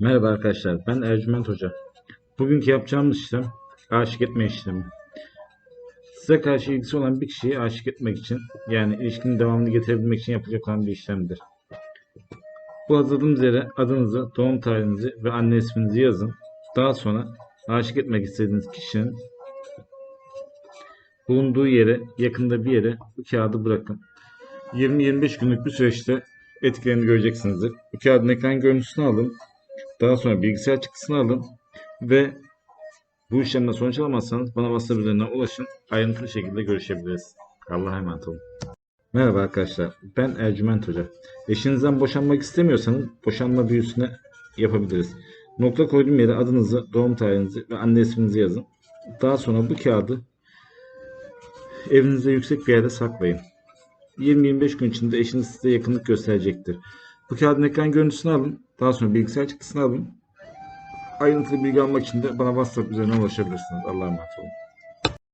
Merhaba arkadaşlar, ben Ercüment Hoca. Bugünkü yapacağımız işlem aşık etme işlemi. Size karşı ilgisi olan bir kişiyi aşık etmek için, yani ilişkinin devamını getirebilmek için yapılacak olan bir işlemdir. Bu hazırladığımız yere adınızı, doğum tarihinizi ve anne isminizi yazın. Daha sonra aşık etmek istediğiniz kişinin bulunduğu yere, yakında bir yere bu kağıdı bırakın. 20-25 günlük bir süreçte etkilerini göreceksinizdir. Bu kağıdın ekran görüntüsünü alın. Daha sonra bilgisayar çıktısını alın ve bu işlemden sonuç alamazsanız bana WhatsApp üzerinden ulaşın. Ayrıntılı şekilde görüşebiliriz. Allah'a emanet olun. Merhaba arkadaşlar. Ben Ercüment Hoca. Eşinizden boşanmak istemiyorsanız boşanma büyüsüne yapabiliriz. Nokta koyduğum yere adınızı, doğum tarihinizi ve anne isminizi yazın. Daha sonra bu kağıdı evinizde yüksek bir yerde saklayın. 20-25 gün içinde eşiniz size yakınlık gösterecektir. Bu kağıdın ekran görüntüsünü alın. Daha sonra bilgisayar çıktısını alın. Ayrıntılı bilgi almak için de bana WhatsApp üzerinden ulaşabilirsiniz. Allah'a emanet olun.